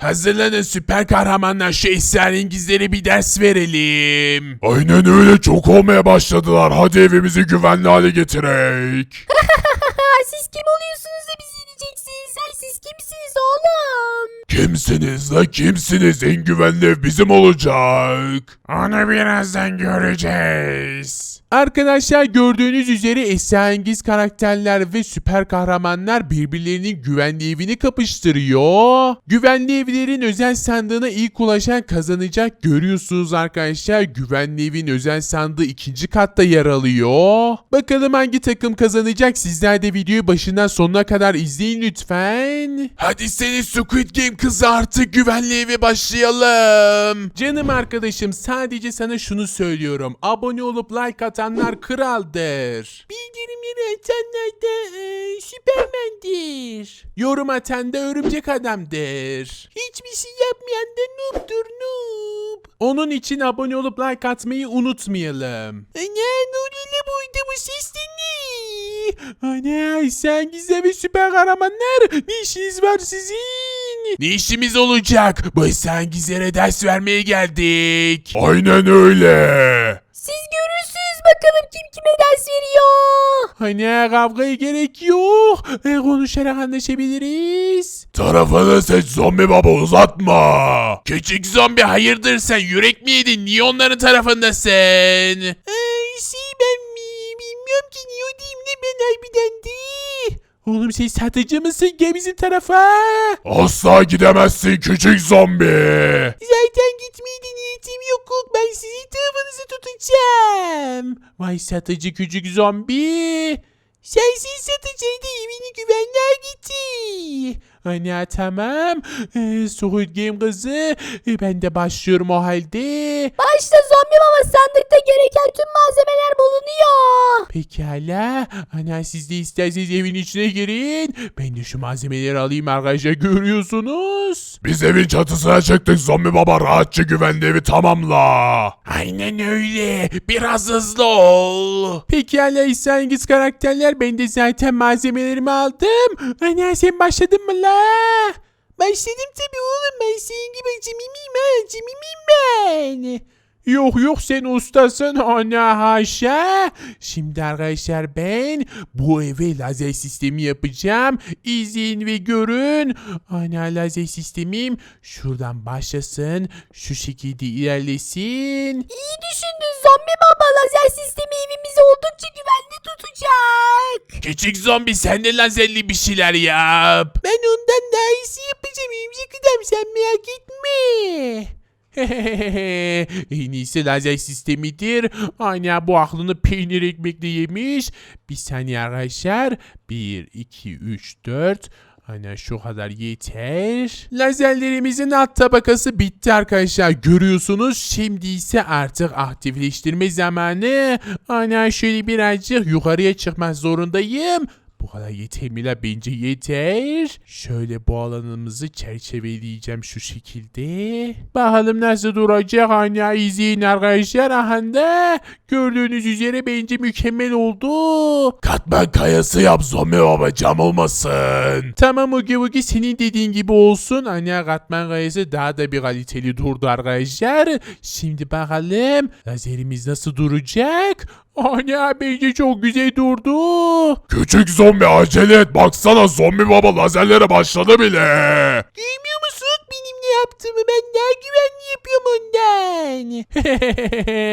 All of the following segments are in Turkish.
Hazırlanın süper kahramanlar şu esrarengizlere bir ders verelim. Aynen öyle çok olmaya başladılar. Hadi evimizi güvenli hale getirek. siz kim oluyorsunuz da bizi yiyeceksiniz? Ay siz kimsiniz oğlum? Kimsiniz la kimsiniz? En güvenli ev bizim olacak. Onu birazdan göreceğiz. Arkadaşlar gördüğünüz üzere esrarengiz karakterler ve süper kahramanlar birbirlerinin güvenli evini kapıştırıyor. Güvenli evlerin özel sandığına ilk ulaşan kazanacak görüyorsunuz arkadaşlar. Güvenli evin özel sandığı ikinci katta yer alıyor. Bakalım hangi takım kazanacak sizler de videoyu başından sonuna kadar izleyin lütfen. Hadi seni Squid Game kızı artık güvenli eve başlayalım. Canım arkadaşım sadece sana şunu söylüyorum. Abone olup like atanlar kraldır. Bildirimleri atanlar da e, süpermendir. Yorum atan da örümcek adamdır. Hiçbir şey yapmayan da noob'dur noob. Onun için abone olup like atmayı unutmayalım. Ana Nuri'yle buydu bu ses de ne? Ana sen ve süper kahramanlar ne işiniz var sizin? Ne işimiz olacak? Bu sen gizlere ders vermeye geldik. Aynen öyle. Bakalım kim kime ders veriyor. Hani kavgaya gerek yok. E, konuşarak anlaşabiliriz. Tarafını seç zombi baba uzatma. Küçük zombi hayırdır sen yürek mi yedin? Niye onların tarafındasın? Ay şey ben mi? Bilmiyorum ki niye o diyeyim ne ben harbiden de. Oğlum sen satıcı mısın? Gel bizim tarafa. Asla gidemezsin küçük zombi. Zaten gitmeye de niyetim yok. Ben tarafınızı tutacağım. Vay satıcı küçük zombi. Sensiz satıcıydı evini güvenler gitti. Ana tamam. Ee, Squid Game kızı. Ee, ben de başlıyorum o halde. Başta zombi baba sandıkta gereken tüm malzemeler bulunuyor. Pekala. Ana siz de isterseniz evin içine girin. Ben de şu malzemeleri alayım arkadaşlar görüyorsunuz. Biz evin çatısına çıktık zombi baba rahatça güvenli evi tamamla. Aynen öyle. Biraz hızlı ol. Pekala İhsangiz karakterler. Ben de zaten malzemelerimi aldım. Ana sen başladın mı la? Başladım tabii oğlum. Ben senin gibi acemimiyim ha. Acemimiyim ben. Yok yok sen ustasın ana haşa. Şimdi arkadaşlar ben bu eve lazer sistemi yapacağım. İzleyin ve görün. Ana lazer sistemim şuradan başlasın. Şu şekilde ilerlesin. İyi düşündün zombi baba lazer sistemi evimizi oldukça güvenli tutacak. Küçük zombi sen de lazerli bir şeyler yap. Ben ondan daha iyisi yapacağım imzik adam sen merak etme. en iyisi lazer sistemidir. Aynen bu aklını peynir ekmekle yemiş. Bir saniye arkadaşlar. 1, 2, 3, 4. Aynen şu kadar yeter. Lazerlerimizin alt tabakası bitti arkadaşlar. Görüyorsunuz. Şimdi ise artık aktifleştirme zamanı. Aynen şöyle birazcık yukarıya çıkmak zorundayım. Bu kadar yeter mi la? Bence yeter. Şöyle bu alanımızı çerçeveleyeceğim şu şekilde. Bakalım nasıl duracak. Hani izleyin arkadaşlar. Aha da gördüğünüz üzere bence mükemmel oldu. Katman kayası yap zombi baba cam olmasın. Tamam Ugi Ugi senin dediğin gibi olsun. Hani katman kayası daha da bir kaliteli durdu arkadaşlar. Şimdi bakalım lazerimiz nasıl duracak? Ana bence çok güzel durdu. Küçük zombi acele et baksana zombi baba lazerlere başladı bile. Görmüyor musun benim ne yaptığımı ben daha güvenli yapıyorum ondan.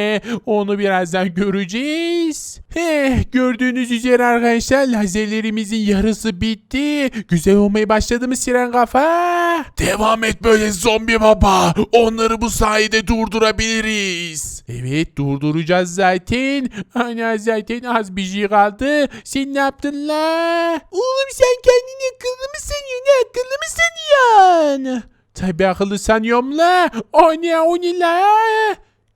Birazdan göreceğiz. Heh, gördüğünüz üzere arkadaşlar lazerlerimizin yarısı bitti. Güzel olmaya başladı mı siren kafa? Devam et böyle zombi baba. Onları bu sayede durdurabiliriz. Evet durduracağız zaten. Ana zaten az bir şey kaldı. Sen ne yaptın la? Oğlum sen kendini akıllı mı sanıyorsun? Akıllı mı sanıyorsun? Tabi akıllı sanıyorum la. O ne o ne la?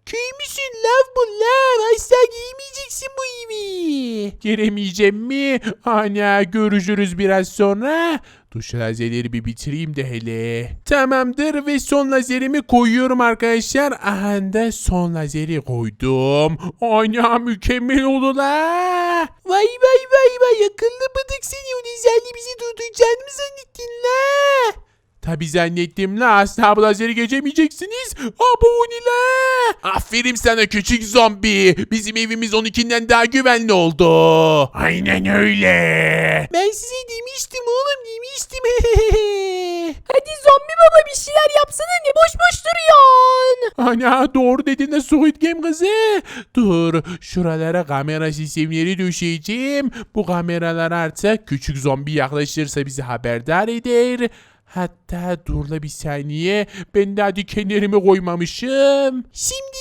Köy müsün lav bu lav? Asla giymeyeceksin bu evi. Giremeyeceğim mi? Ana görüşürüz biraz sonra. Duş lazerleri bir bitireyim de hele. Tamamdır ve son lazerimi koyuyorum arkadaşlar. Aha da son lazeri koydum. Ana mükemmel oldu la. Vay vay vay vay akıllı bıdık seni o lazerle bizi durduracağını mı zannettin la? Tabi zannettim la asla bu lazeri geçemeyeceksiniz. Abonile. Aferin sana küçük zombi. Bizim evimiz onunkinden daha güvenli oldu. Aynen öyle. Ben size demiştim oğlum demiştim. Hadi zombi baba bir şeyler yapsana ne boş boş duruyorsun. Ana doğru dedin de Squid Game kızı. Dur şuralara kamera sistemleri düşeceğim. Bu kameralar artık küçük zombi yaklaşırsa bizi haberdar eder. Hatta dur la bir saniye. Ben daha dikenlerimi koymamışım. Şimdi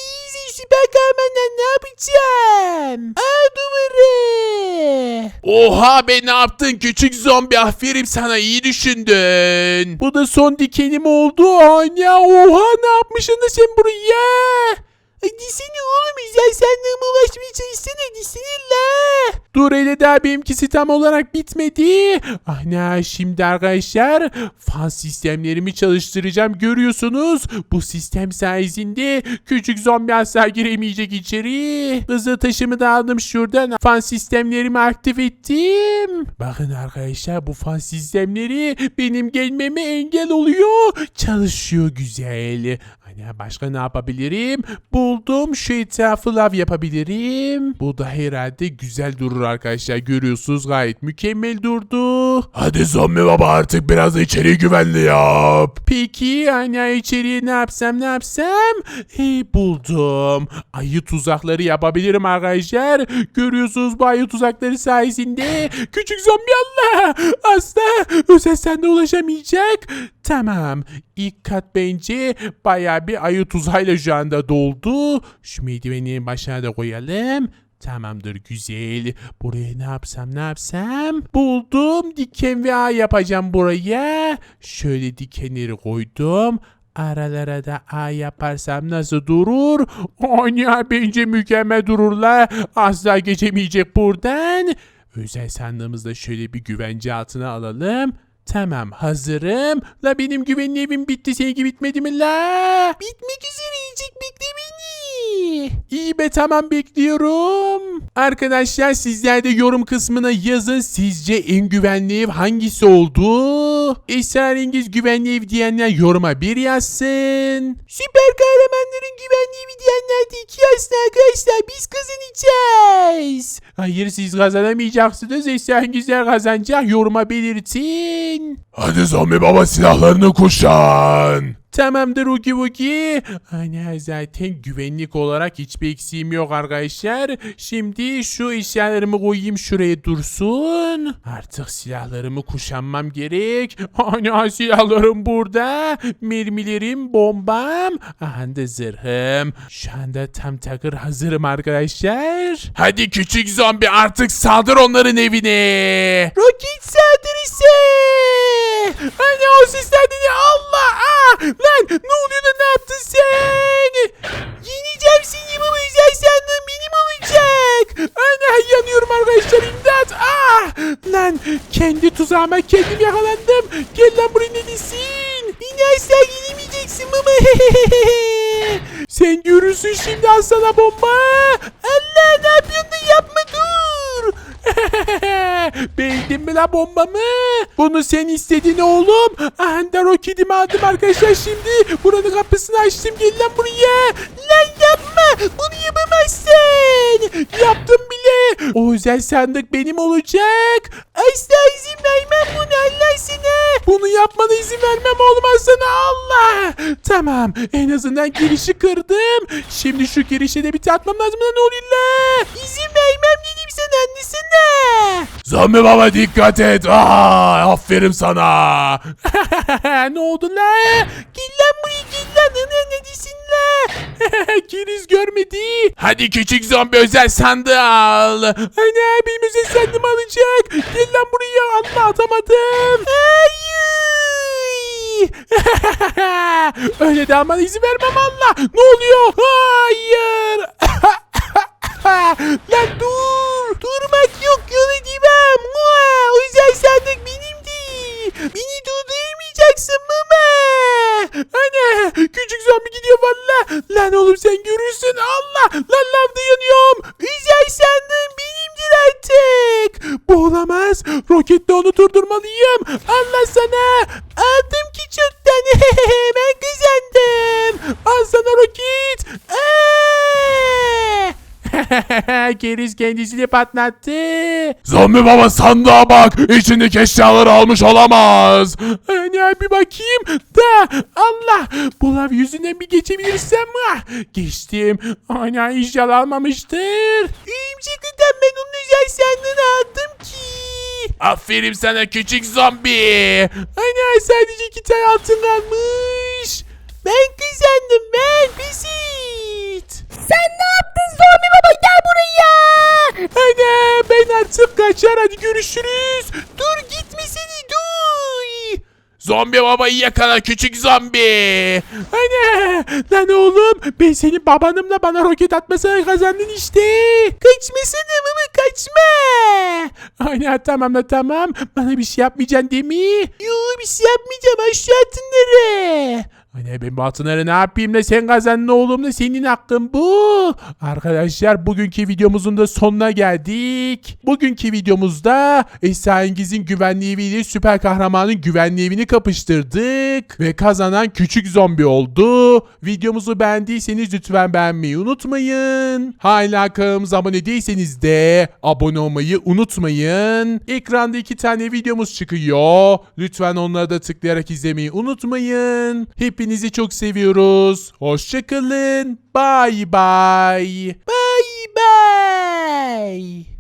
süper kahramanlar ne yapacağım? Aa duvarı. Oha be ne yaptın küçük zombi aferin sana iyi düşündün. Bu da son dikenim oldu. Ana oha ne yapmışsın da sen buraya? Disene oğlum güzel senden ulaşmaya çalışsana disene la. Dur hele daha benimkisi tam olarak bitmedi. Ana şimdi arkadaşlar fan sistemlerimi çalıştıracağım görüyorsunuz. Bu sistem sayesinde küçük zombi asla giremeyecek içeri. Hızlı taşımı da aldım şuradan. Fan sistemlerimi aktif ettim. Bakın arkadaşlar bu fan sistemleri benim gelmeme engel oluyor. Çalışıyor güzel. Ana başka ne yapabilirim? Buldum şu etrafı lav yapabilirim. Bu da herhalde güzel durur arkadaşlar. Görüyorsunuz gayet mükemmel durdu. Hadi zombi baba artık biraz da içeriği güvenli yap. Peki ana içeriye ne yapsam ne yapsam? He, buldum. Ayı tuzakları yapabilirim arkadaşlar. Görüyorsunuz bu ayı tuzakları sayesinde küçük zombi Allah asla özel sende ulaşamayacak. Tamam. İlk kat bence baya bir ayı tuzağıyla şu anda doldu. Şu merdivenin başına da koyalım. Tamamdır güzel. Buraya ne yapsam ne yapsam? Buldum. Diken ve ağ yapacağım buraya. Şöyle dikenleri koydum. Aralara da ağ yaparsam nasıl durur? Anya bence mükemmel dururlar. Asla geçemeyecek buradan. Özel sandığımızda şöyle bir güvence altına alalım. Tamam hazırım. La benim güvenli evim bitti. Seninki bitmedi mi la? Bitmek üzere yiyecek bekle beni. İyi be tamam bekliyorum. Arkadaşlar sizler de yorum kısmına yazın. Sizce en güvenli ev hangisi oldu? Esrarengiz güvenli ev diyenler yoruma bir yazsın. Süper kahramanların güvenli evi diyenler de iki yazsın arkadaşlar. Biz kazanacağız. Hayır siz kazanamayacaksınız. Esrarengizler kazanacak. Yoruma belirtin. Hadi zombi baba silahlarını kuşan. Tamamdır Uki Wuki. Hani zaten güvenlik olarak hiçbir eksiğim yok arkadaşlar. Şimdi şu eşyalarımı koyayım şuraya dursun. Artık silahlarımı kuşanmam gerek. Hani silahlarım burada. Mermilerim, bombam. Aha da zırhım. Şu anda tam takır hazırım arkadaşlar. Hadi küçük zombi artık saldır onların evine. Roket saldırısı. Hani o sesler ne? Allah! Aa! Lan ne oluyor da ne yaptın sen? Yeneceğim seni bu özel sandığım benim olacak. Ana yanıyorum arkadaşlar imdat. Ah! Lan kendi tuzağıma kendim yakalandım. Gel lan buraya ne desin? Beni asla yenemeyeceksin baba. Sen görürsün şimdi al bomba. Allah ne yapıyorsun yapma dur. Beğendin mi la bombamı? Bunu sen istedin oğlum. Aha da roketimi aldım arkadaşlar şimdi. Buranın kapısını açtım. Gel lan buraya. Lan yapma. Bunu yapamazsın. Yaptım bile. O özel sandık benim olacak. Asla izin vermem bunu Allah sana. Bunu yapmana izin vermem olmaz Allah. Tamam en azından girişi kırdım. Şimdi şu girişe de bir tatmam lazım. Lan la? İzin vermem dedim sana annesine. Zombi baba dikkat et. Aa, aferin sana. ne oldu la? Gel lan buraya gel lan. Ana ne diyorsun la? Kiriz görmedi. Hadi küçük zombi özel sandığı al. Ana benim özel sandım alacak. Gel lan buraya. Allah atamadım. Hayır. Öyle ama izin vermem Allah. Ne oluyor? Hayır. lan dur. Durmak yok demem. Mua, Özel sandık benimdi. Beni durduramayacaksın baba. Ana küçük zombi gidiyor valla. Lan oğlum sen görürsün Allah. Lan lavda yanıyorum. Özel sandığım benimdir artık. Bu olamaz. Roketle onu durdurmalıyım. Allah sana. Aldım ki çoktan. ben kazandım. Al sana roket. Aa! Keriz kendisini patlattı. Zombi baba sandığa bak. İçindeki eşyaları almış olamaz. Hani bir bakayım da Allah bu lav yüzünden bir geçebilirsem ah, geçtim. Ana inşallah almamıştır. İyimcik gıdan ben onun özel sandığını aldım ki. Aferin sana küçük zombi. Ana sadece iki tane altın kalmış. Ben kazandım ben Zombi babayı yakala küçük zombi. Ana lan oğlum ben senin babanımla bana roket atmasına kazandın işte. Kaçmasana baba kaçma. Ana tamam da tamam bana bir şey yapmayacaksın değil mi? Yok bir şey yapmayacağım aşağı altınları. Ana ben bu altınları ne yapayım da sen kazandın oğlum da senin hakkın bu. Arkadaşlar bugünkü videomuzun da sonuna geldik. Bugünkü videomuzda Esrarengiz'in güvenli eviyle süper kahramanın güvenli evini kapıştırdık. Ve kazanan küçük zombi oldu. Videomuzu beğendiyseniz lütfen beğenmeyi unutmayın. Hala kanalımıza abone değilseniz de abone olmayı unutmayın. Ekranda iki tane videomuz çıkıyor. Lütfen onları da tıklayarak izlemeyi unutmayın. Hepinizi çok seviyoruz. Hoşçakalın. Bye bye. Bye bye.